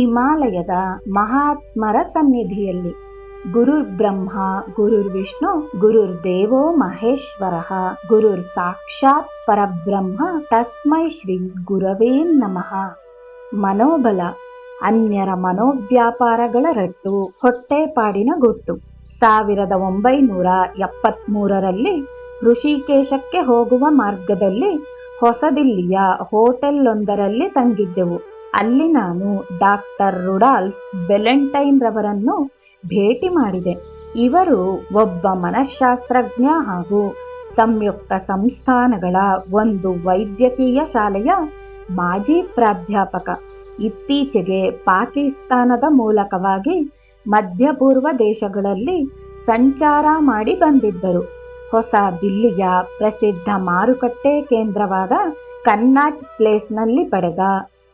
ಹಿಮಾಲಯದ ಮಹಾತ್ಮರ ಸನ್ನಿಧಿಯಲ್ಲಿ. ಗುರುರ್ ಬ್ರಹ್ಮ, ಗುರುರ್ ವಿಷ್ಣು, ಗುರುರ್ ದೇವೋ ಮಹೇಶ್ವರ, ಗುರುರ್ ಸಾಕ್ಷಾತ್ ಪರಬ್ರಹ್ಮ, ತಸ್ಮೈ ಶ್ರೀ ಗುರವೇ ನಮಃ. ಮನೋಬಲ, ಅನ್ಯರ ಮನೋವ್ಯಾಪಾರಗಳ ರಟ್ಟು, ಹೊಟ್ಟೆಪಾಡಿನ ಗೊತ್ತು ಸಾವಿರದ ಒಂಬೈನೂರ ಎಪ್ಪತ್ಮೂರರಲ್ಲಿ ಋಷಿಕೇಶಕ್ಕೆ ಹೋಗುವ ಮಾರ್ಗದಲ್ಲಿ ಹೊಸದಿಲ್ಲಿಯ ಹೋಟೆಲ್ಲೊಂದರಲ್ಲಿ ತಂಗಿದ್ದೆವು. ಅಲ್ಲಿ ನಾನು ಡಾಕ್ಟರ್ ರುಡಾಲ್ಫ್ ಬೆಲೆಂಟೈನ್ ರವರನ್ನು ಭೇಟಿ ಮಾಡಿದೆ. ಇವರು ಒಬ್ಬ ಮನಃಶಾಸ್ತ್ರಜ್ಞ ಹಾಗೂ ಸಂಯುಕ್ತ ಸಂಸ್ಥಾನಗಳ ಒಂದು ವೈದ್ಯಕೀಯ ಶಾಲೆಯ ಮಾಜಿ ಪ್ರಾಧ್ಯಾಪಕ. ಇತ್ತೀಚೆಗೆ ಪಾಕಿಸ್ತಾನದ ಮೂಲಕವಾಗಿ ಮಧ್ಯಪೂರ್ವ ದೇಶಗಳಲ್ಲಿ ಸಂಚಾರ ಮಾಡಿ ಬಂದಿದ್ದರು. ಹೊಸ ದಿಲ್ಲಿಯ ಪ್ರಸಿದ್ಧ ಮಾರುಕಟ್ಟೆ ಕೇಂದ್ರವಾದ ಕನ್ನಾಟ್ ಪ್ಲೇಸ್ನಲ್ಲಿ ಪಡೆದ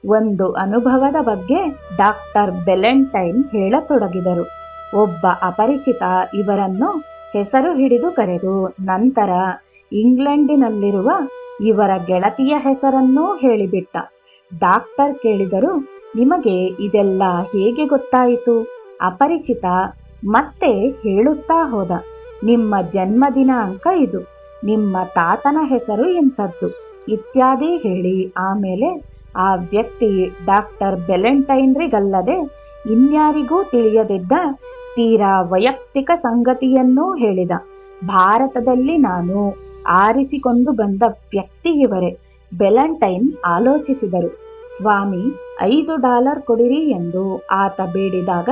ಒಂದು ಅನುಭವದ ಬಗ್ಗೆ ಡಾಕ್ಟರ್ ಬೆಲೆಂಟೈನ್ ಹೇಳತೊಡಗಿದರು. ಒಬ್ಬ ಅಪರಿಚಿತ ಇವರನ್ನು ಹೆಸರು ಹಿಡಿದು ಕರೆದು, ನಂತರ ಇಂಗ್ಲೆಂಡಿನಲ್ಲಿರುವ ಇವರ ಗೆಳತಿಯ ಹೆಸರನ್ನೂ ಹೇಳಿಬಿಟ್ಟ. ಡಾಕ್ಟರ್ ಕೇಳಿದರು, ನಿಮಗೆ ಇದೆಲ್ಲ ಹೇಗೆ ಗೊತ್ತಾಯಿತು? ಅಪರಿಚಿತ ಮತ್ತೆ ಹೇಳುತ್ತಾ ಹೋದ, ನಿಮ್ಮ ಜನ್ಮ ದಿನಾಂಕ ಇದು, ನಿಮ್ಮ ತಾತನ ಹೆಸರು ಇಂಥದ್ದು ಇತ್ಯಾದಿ ಹೇಳಿ ಆಮೇಲೆ ಆ ವ್ಯಕ್ತಿ ಡಾಕ್ಟರ್ ಬೆಲೆಂಟೈನ್ರಿಗಲ್ಲದೆ ಇನ್ಯಾರಿಗೂ ತಿಳಿಯದಿದ್ದ ತೀರಾ ವೈಯಕ್ತಿಕ ಸಂಗತಿಯನ್ನೂ ಹೇಳಿದ. ಭಾರತದಲ್ಲಿ ನಾನು ಆರಿಸಿಕೊಂಡು ಬಂದ ವ್ಯಕ್ತಿ ಇವರೇ, ಬೆಲಂಟೈನ್ ಆಲೋಚಿಸಿದರು. ಸ್ವಾಮಿ, ಐದು ಡಾಲರ್ ಕೊಡಿರಿ ಎಂದು ಆತ ಬೇಡಿದಾಗ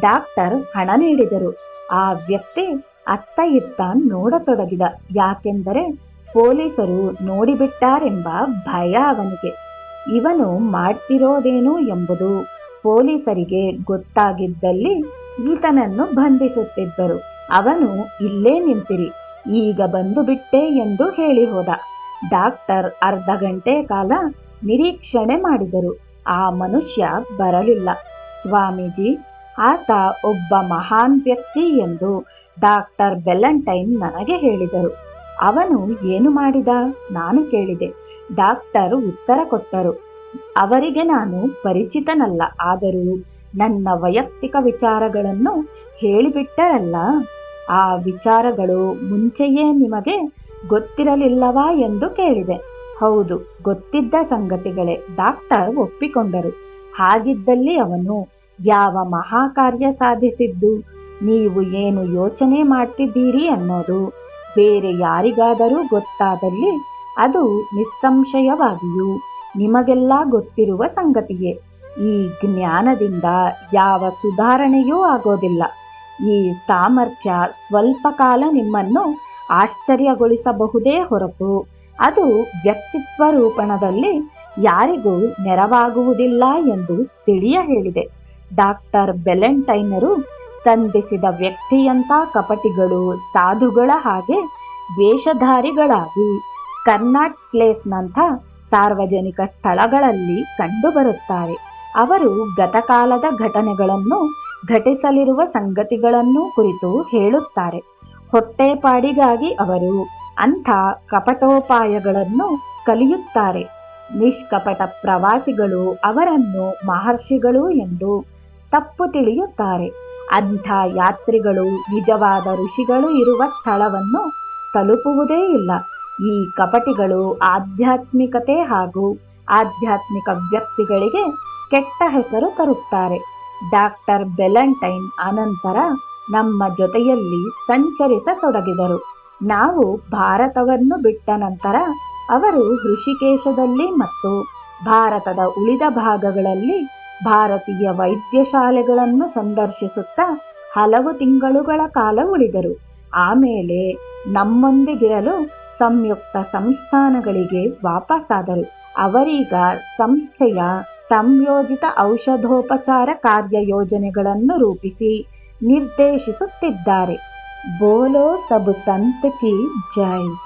ಡಾಕ್ಟರ್ ಹಣ ನೀಡಿದರು. ಆ ವ್ಯಕ್ತಿ ಅತ್ತ ಇತ್ತ ನೋಡತೊಡಗಿದ. ಯಾಕೆಂದರೆ ಪೊಲೀಸರು ನೋಡಿಬಿಟ್ಟಾರೆಂಬ ಭಯ ಅವನಿಗೆ. ಇವನು ಮಾಡ್ತಿರೋದೇನು ಎಂಬುದು ಪೊಲೀಸರಿಗೆ ಗೊತ್ತಾಗಿದ್ದಲ್ಲಿ ಈತನನ್ನು ಬಂಧಿಸುತ್ತಿದ್ದರು. ಅವನು ಇಲ್ಲೇ ನಿಂತಿರಿ, ಈಗ ಬಂದು ಬಿಟ್ಟೆ ಎಂದು ಹೇಳಿ ಹೋದ. ಡಾಕ್ಟರ್ ಅರ್ಧ ಗಂಟೆ ಕಾಲ ನಿರೀಕ್ಷಣೆ ಮಾಡಿದರು. ಆ ಮನುಷ್ಯ ಬರಲಿಲ್ಲ. ಸ್ವಾಮೀಜಿ, ಆತ ಒಬ್ಬ ಮಹಾನ್ ವ್ಯಕ್ತಿ ಎಂದು ಡಾಕ್ಟರ್ ಬೆಲ್ಲಂಟೈನ್ ನನಗೆ ಹೇಳಿದರು. ಅವನು ಏನು ಮಾಡಿದ ನಾನು ಕೇಳಿದೆ. ಡಾಕ್ಟರ್ ಉತ್ತರ ಕೊಟ್ಟರು. ಅವರಿಗೆ ನಾನು ಪರಿಚಿತನಲ್ಲ, ಆದರೂ ನನ್ನ ವೈಯಕ್ತಿಕ ವಿಚಾರಗಳನ್ನು ಹೇಳಿಬಿಟ್ಟರಲ್ಲ. ಆ ವಿಚಾರಗಳು ಮುಂಚೆಯೇ ನಿಮಗೆ ಗೊತ್ತಿರಲಿಲ್ಲವಾ ಎಂದು ಕೇಳಿದೆ. ಹೌದು, ಗೊತ್ತಿದ್ದ ಸಂಗತಿಗಳೇ, ಡಾಕ್ಟರ್ ಒಪ್ಪಿಕೊಂಡರು. ಹಾಗಿದ್ದಲ್ಲಿ ಅವನು, ಯಾವ ಮಹಾಕಾರ್ಯ ಸಾಧಿಸಿದ್ದು, ನೀವು ಏನು ಯೋಚನೆ ಮಾಡ್ತಿದ್ದೀರಿ ಅನ್ನೋದು, ಬೇರೆ ಯಾರಿಗಾದರೂ ಗೊತ್ತಾದಲ್ಲಿ ಅದು ನಿಸ್ಸಂಶಯವಾಗಿಯೂ ನಿಮಗೆಲ್ಲ ಗೊತ್ತಿರುವ ಸಂಗತಿಯೇ. ಈ ಜ್ಞಾನದಿಂದ ಯಾವ ಸುಧಾರಣೆಯೂ ಆಗೋದಿಲ್ಲ. ಈ ಸಾಮರ್ಥ್ಯ ಸ್ವಲ್ಪ ಕಾಲ ನಿಮ್ಮನ್ನು ಆಶ್ಚರ್ಯಗೊಳಿಸಬಹುದೇ ಹೊರತು, ಅದು ವ್ಯಕ್ತಿತ್ವ ರೂಪಣದಲ್ಲಿ ಯಾರಿಗೂ ನೆರವಾಗುವುದಿಲ್ಲ ಎಂದು ತಿಳಿಯ ಹೇಳಿದೆ. ಡಾಕ್ಟರ್ ಬೆಲೆಂಟೈನರು ಸಂಧಿಸಿದ ವ್ಯಕ್ತಿಯಂಥ ಕಪಟಿಗಳು ಸಾಧುಗಳ ಹಾಗೆ ವೇಷಧಾರಿಗಳಾಗಿ ಕರ್ನಾಟ್ ಪ್ಲೇಸ್ನಂಥ ಸಾರ್ವಜನಿಕ ಸ್ಥಳಗಳಲ್ಲಿ ಕಂಡುಬರುತ್ತಾರೆ. ಅವರು ಗತಕಾಲದ ಘಟನೆಗಳನ್ನು ಘಟಿಸಲಿರುವ ಸಂಗತಿಗಳನ್ನು ಕುರಿತು ಹೇಳುತ್ತಾರೆ. ಹೊಟ್ಟೆಪಾಡಿಗಾಗಿ ಅವರು ಅಂಥ ಕಪಟೋಪಾಯಗಳನ್ನು ಕಲಿಯುತ್ತಾರೆ. ನಿಷ್ಕಪಟ ಪ್ರವಾಸಿಗಳು ಅವರನ್ನು ಮಹರ್ಷಿಗಳು ಎಂದು ತಪ್ಪು ತಿಳಿಯುತ್ತಾರೆ. ಅಂಥ ಯಾತ್ರಿಗಳು ನಿಜವಾದ ಋಷಿಗಳು ಇರುವ ಸ್ಥಳವನ್ನು ತಲುಪುವುದೇ ಇಲ್ಲ. ಈ ಕಪಟಿಗಳು ಆಧ್ಯಾತ್ಮಿಕತೆ ಹಾಗೂ ಆಧ್ಯಾತ್ಮಿಕ ವ್ಯಕ್ತಿಗಳಿಗೆ ಕೆಟ್ಟ ಹೆಸರು ತರುತ್ತಾರೆ. ಡಾಕ್ಟರ್ ಬೆಲಂಟೈನ್ ಅನಂತರ ನಮ್ಮ ಜೊತೆಯಲ್ಲಿ ಸಂಚರಿಸತೊಡಗಿದರು. ನಾವು ಭಾರತವನ್ನು ಬಿಟ್ಟ ನಂತರ ಅವರು ಋಷಿಕೇಶದಲ್ಲಿ ಮತ್ತು ಭಾರತದ ಉಳಿದ ಭಾಗಗಳಲ್ಲಿ ಭಾರತೀಯ ವೈದ್ಯಶಾಲೆಗಳನ್ನು ಸಂದರ್ಶಿಸುತ್ತಾ ಹಲವು ತಿಂಗಳುಗಳ ಕಾಲ ಉಳಿದರು. ಆಮೇಲೆ ನಮ್ಮೊಂದಿಗಿರಲು ಸಂಯುಕ್ತ ಸಂಸ್ಥಾನಗಳಿಗೆ ವಾಪಸ್ಸಾದರು ಅವರೀಗ ಸಂಸ್ಥೆಯ ಸಂಯೋಜಿತ ಔಷಧೋಪಚಾರ ಕಾರ್ಯಯೋಜನೆಗಳನ್ನು ರೂಪಿಸಿ ನಿರ್ದೇಶಿಸುತ್ತಿದ್ದಾರೆ. ಬೋಲೋ ಸಬ್ ಸಂತ್ ಕಿ ಜೈ.